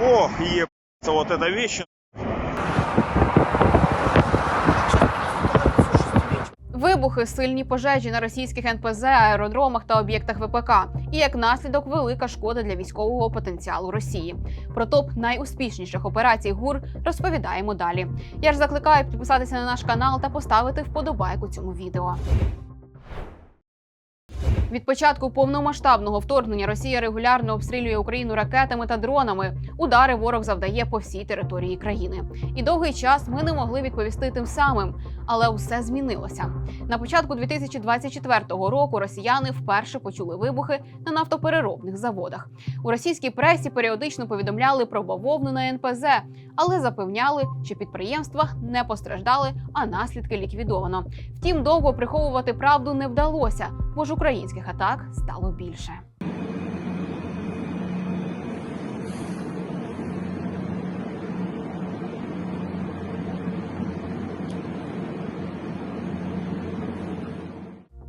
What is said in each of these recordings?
О, ебаться, вот эта вещь. Вибухи, сильні пожежі на російських НПЗ, аеродромах та об'єктах ВПК, і як наслідок велика шкода для військового потенціалу Росії. Про топ найуспішніших операцій ГУР розповідаємо далі. Я ж закликаю підписатися на наш канал та поставити вподобайку цьому відео. Від початку повномасштабного вторгнення Росія регулярно обстрілює Україну ракетами та дронами. Удари ворог завдає по всій території країни. І довгий час ми не могли відповісти тим самим, але усе змінилося. На початку 2024 року росіяни вперше почули вибухи на нафтопереробних заводах. У російській пресі періодично повідомляли про бавовну на НПЗ, але запевняли, що підприємства не постраждали, а наслідки ліквідовано. Втім, довго приховувати правду не вдалося, бо ж українських атак стало більше.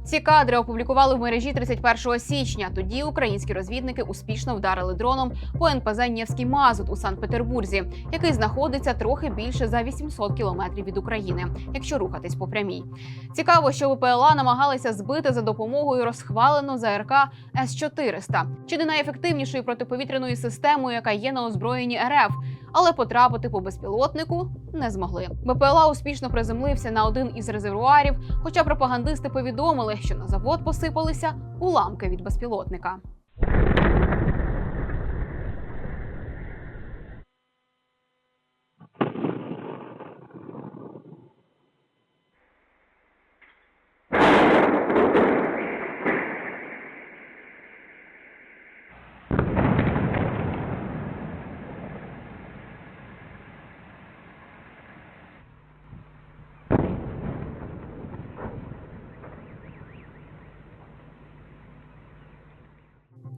Ці кадри опублікували в мережі 31 січня. Тоді українські розвідники успішно вдарили дроном по НПЗ Нєвський Мазут у Санкт-Петербурзі, який знаходиться трохи більше за 800 кілометрів від України, якщо рухатись по прямій. Цікаво, що ВПЛА намагалися збити за допомогою розхваленого ЗРК С-400, чи не найефективнішою протиповітряною системою, яка є на озброєнні РФ, але потрапити по безпілотнику не змогли. БПЛА успішно приземлився на один із резервуарів, хоча пропагандисти повідомили, що на завод посипалися уламки від безпілотника.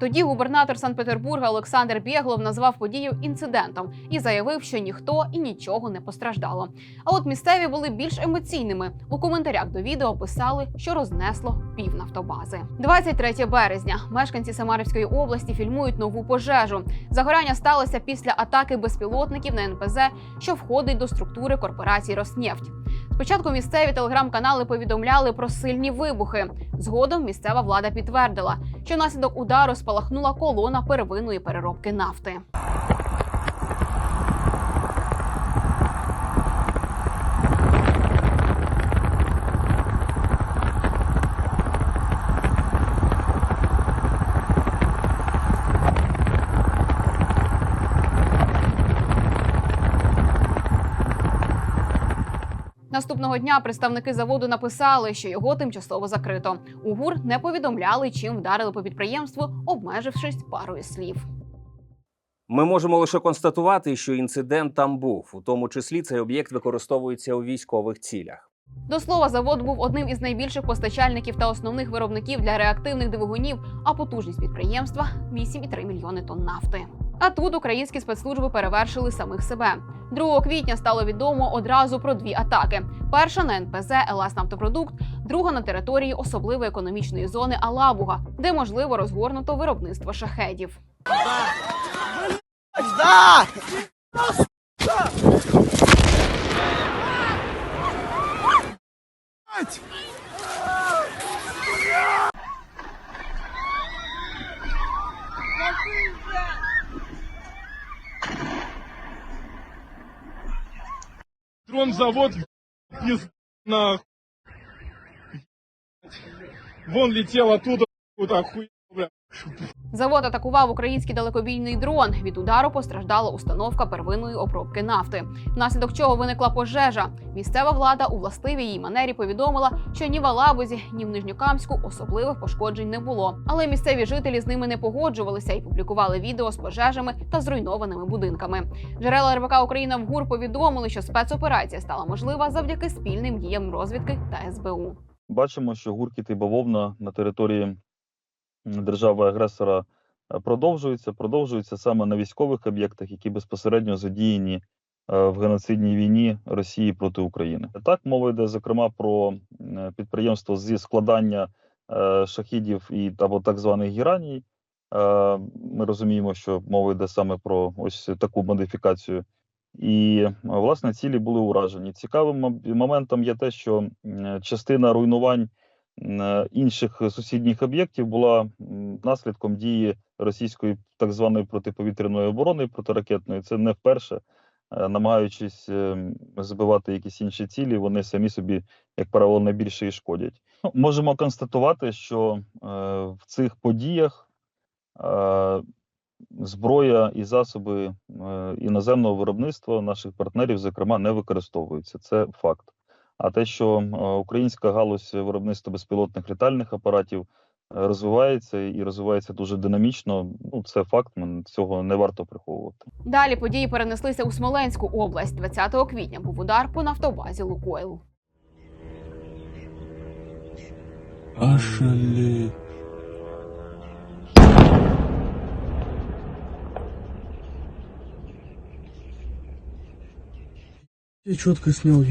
Тоді губернатор Санкт-Петербурга Олександр Бєглов назвав подію інцидентом і заявив, що ніхто і нічого не постраждало. А от місцеві були більш емоційними. У коментарях до відео писали, що рознесло пів нафтобази. 23 березня. Мешканці Самарівської області фільмують нову пожежу. Загоряння сталося після атаки безпілотників на НПЗ, що входить до структури корпорації Роснефть. Спочатку місцеві телеграм-канали повідомляли про сильні вибухи. Згодом місцева влада підтвердила, що внаслідок удару спалахнула колона первинної переробки нафти. Наступного дня представники заводу написали, що його тимчасово закрито. У ГУР не повідомляли, чим вдарили по підприємству, обмежившись парою слів. Ми можемо лише констатувати, що інцидент там був, у тому числі цей об'єкт використовується у військових цілях. До слова, завод був одним із найбільших постачальників та основних виробників для реактивних двигунів, а потужність підприємства 8,3 мільйони тонн нафти. А тут українські спецслужби перевершили самих себе. 2 квітня стало відомо одразу про дві атаки: перша на НПЗ Елас Нафтопродукт, друга на території особливої економічної зони Алабуга, де можливо розгорнуто виробництво шахедів. Дронзавод из на Вон летел оттуда куда хуй, бля. Завод атакував український далекобійний дрон. Від удару постраждала установка первинної обробки нафти, внаслідок чого виникла пожежа. Місцева влада у властивій її манері повідомила, що ні в Алабузі, ні в Нижньокамську особливих пошкоджень не було. Але місцеві жителі з ними не погоджувалися і публікували відео з пожежами та зруйнованими будинками. Джерела РБК Україна в ГУР повідомили, що спецоперація стала можлива завдяки спільним діям розвідки та СБУ. Бачимо, що гуркіт і бавовна на території держави-агресора е, продовжуються, продовжуються саме на військових об'єктах, які безпосередньо задіяні е, в геноцидній війні Росії проти України. Так мова йде зокрема про підприємство зі складання е, шахідів і або так званих гіраній, Е, Ми розуміємо, що мова йде саме про ось таку модифікацію. І е, власне цілі були уражені. Цікавим моментом є те, що частина руйнувань е, інших сусідніх об'єктів була наслідком дії російської так званої протиповітряної оборони протиракетної. Це не вперше. Е, Намагаючись е, збивати якісь інші цілі, вони самі собі, як правило, найбільше і шкодять. Ну, можемо констатувати, що е, в цих подіях е, зброя і засоби е, іноземного виробництва наших партнерів, зокрема, не використовуються. Це факт. А те, що е, українська галузь виробництва безпілотних літальних апаратів е, розвивається і розвивається дуже динамічно, ну це факт. мен- Цього не варто приховувати. Далі події перенеслися у Смоленську область. 20 квітня був удар по нафтобазі Лукойл. Ошалеть. Я четко снял.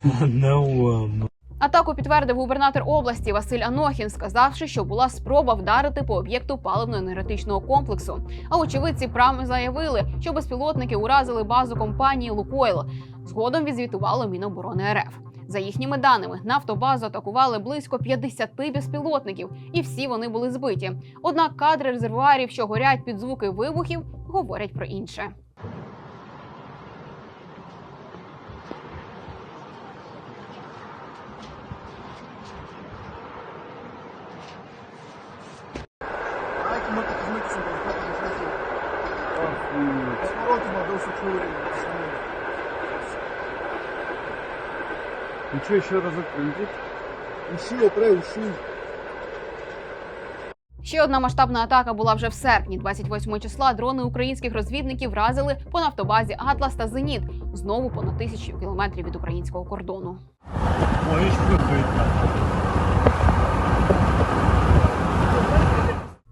Ладно. Атаку підтвердив губернатор області Василь Анохін, сказавши, що була спроба вдарити по об'єкту паливно-енергетичного комплексу. А очевидці прямо заявили, що безпілотники уразили базу компанії Лукойл. Згодом відзвітувало Міноборони РФ. За їхніми даними, нафтобазу атакували близько 50 безпілотників, і всі вони були збиті. Однак кадри резервуарів, що горять під звуки вибухів, говорять про інше. Ну что, еще разок прилетит? Уши, опре, уши. Ще одна масштабна атака була вже в серпні. 28 числа дрони українських розвідників вразили по нафтобазі Атлас та Зеніт знову понад тисячу кілометрів від українського кордону. Ой,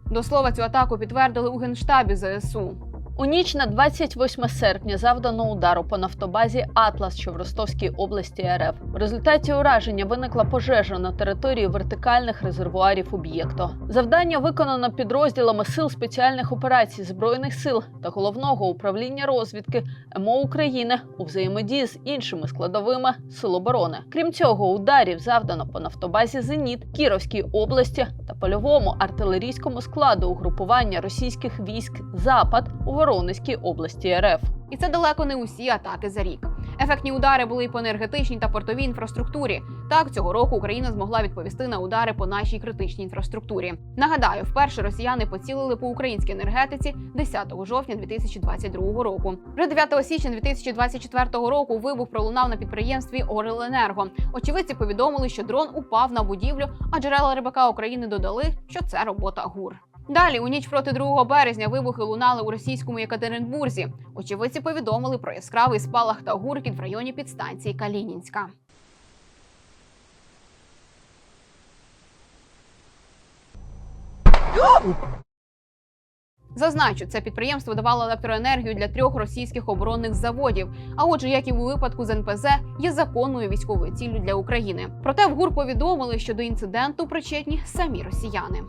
До слова, цю атаку підтвердили у генштабі ЗСУ. У ніч на 28 серпня завдано удару по нафтобазі Атлас, що в Ростовській області РФ. В результаті ураження виникла пожежа на території вертикальних резервуарів об'єкту. Завдання виконано підрозділами сил спеціальних операцій збройних сил та головного управління розвідки МО України у взаємодії з іншими складовими сил оборони. Крім цього, ударів завдано по нафтобазі Зеніт, Кіровській області та польовому артилерійському складу угрупування російських військ Запад у Воронезькій області РФ. І це далеко не усі атаки за рік. Ефектні удари були і по енергетичній та портовій інфраструктурі. Так, цього року Україна змогла відповісти на удари по нашій критичній інфраструктурі. Нагадаю, вперше росіяни поцілили по українській енергетиці 10 жовтня 2022 року. Вже 9 січня 2024 року вибух пролунав на підприємстві Орленерго. Очевидці повідомили, що дрон упав на будівлю, а джерела РБК України додали, що це робота ГУР. Далі у ніч проти 2 березня вибухи лунали у російському Єкатеринбурзі. Очевидці повідомили про яскравий спалах та гуркіт в районі підстанції Калінінська. Зазначу, це підприємство давало електроенергію для трьох російських оборонних заводів. А отже, як і у випадку з НПЗ, є законною військовою ціллю для України. Проте в ГУР повідомили, що до інциденту причетні самі росіяни.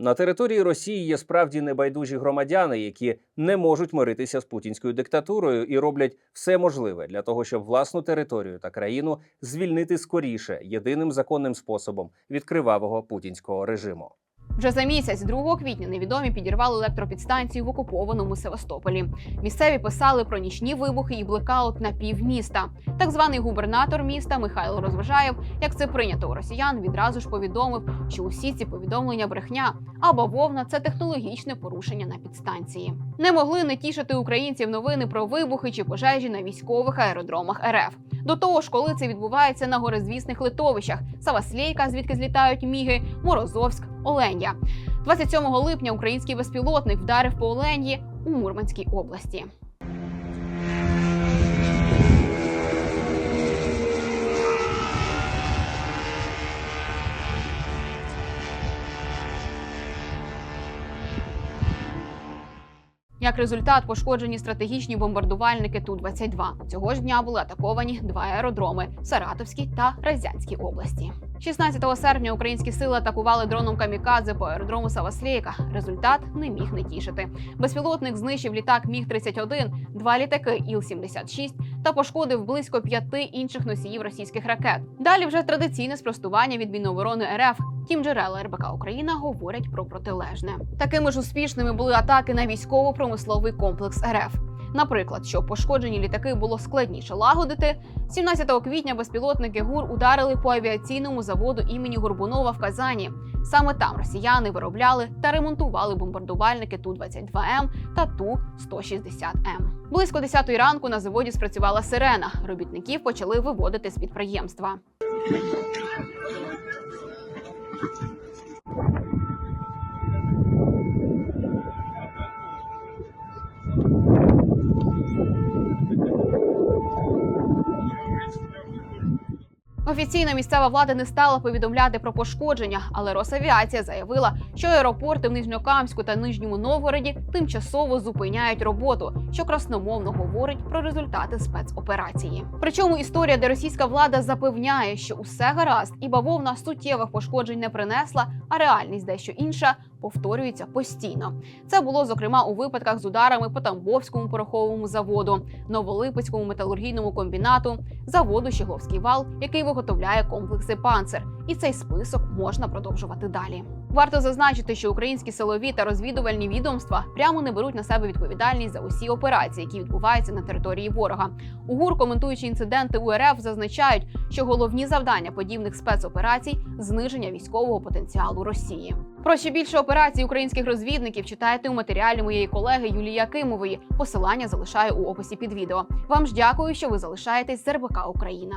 На території Росії є справді небайдужі громадяни, які не можуть миритися з путінською диктатурою і роблять все можливе для того, щоб власну територію та країну звільнити скоріше єдиним законним способом від кривавого путінського режиму. Вже за місяць, 2 квітня, невідомі підірвали електропідстанцію в окупованому Севастополі. Місцеві писали про нічні вибухи і блекаут на півміста. Так званий губернатор міста Михайло Розважаєв, як це прийнято у росіян, відразу ж повідомив, що усі ці повідомлення брехня, а бавовна це технологічне порушення на підстанції. Не могли не тішити українців новини про вибухи чи пожежі на військових аеродромах РФ. До того ж, коли це відбувається на горизвісних литовищах Саваслейка, звідки злітають міги, Морозовськ, Оленя. 27 липня український безпілотник вдарив по Оленї у Мурманській області. Як результат, пошкоджені стратегічні бомбардувальники Ту-22. Цього ж дня були атаковані два аеродроми в Саратовській та Разянській області. 16 серпня українські сили атакували дроном камікадзе по аеродрому Саваслейка. Результат не міг не тішити. Безпілотник знищив літак Міг 31 два літаки Іл-76 та пошкодив близько п'яти інших носіїв російських ракет. Далі вже традиційне спростування від Міноборони РФ. Тім джерела РБК Україна говорять про протилежне. Такими ж успішними були атаки на військово-промисловий комплекс РФ. Наприклад, щоб пошкоджені літаки було складніше лагодити, 17 квітня безпілотники ГУР ударили по авіаційному заводу імені Горбунова в Казані. Саме там росіяни виробляли та ремонтували бомбардувальники Ту-22М та Ту-160М. Близько 10 ранку на заводі спрацювала сирена. Робітників почали виводити з підприємства. Офіційно місцева влада не стала повідомляти про пошкодження, але Росавіація заявила, що аеропорти в Нижньокамську та Нижньому Новгороді тимчасово зупиняють роботу, що красномовно говорить про результати спецоперації. Причому історія, де російська влада запевняє, що усе гаразд, і бавовна суттєвих пошкоджень не принесла, а реальність дещо інша повторюється постійно. Це було зокрема у випадках з ударами по Тамбовському пороховому заводу, Новолипецькому металургійному комбінату, заводу Щегловський вал, який виготовляє комплекси панцир. І цей список можна продовжувати далі. Варто зазначити, що українські силові та розвідувальні відомства прямо не беруть на себе відповідальність за усі операції, які відбуваються на території ворога. У ГУР, коментуючи інциденти у РФ, зазначають, що головні завдання подібних спецоперацій зниження військового потенціалу Росії. Про ще більше операцій українських розвідників читайте у матеріалі моєї колеги Юлії Якимової. Посилання залишаю у описі під відео. Вам ж дякую, що ви залишаєтесь з РБК Україна.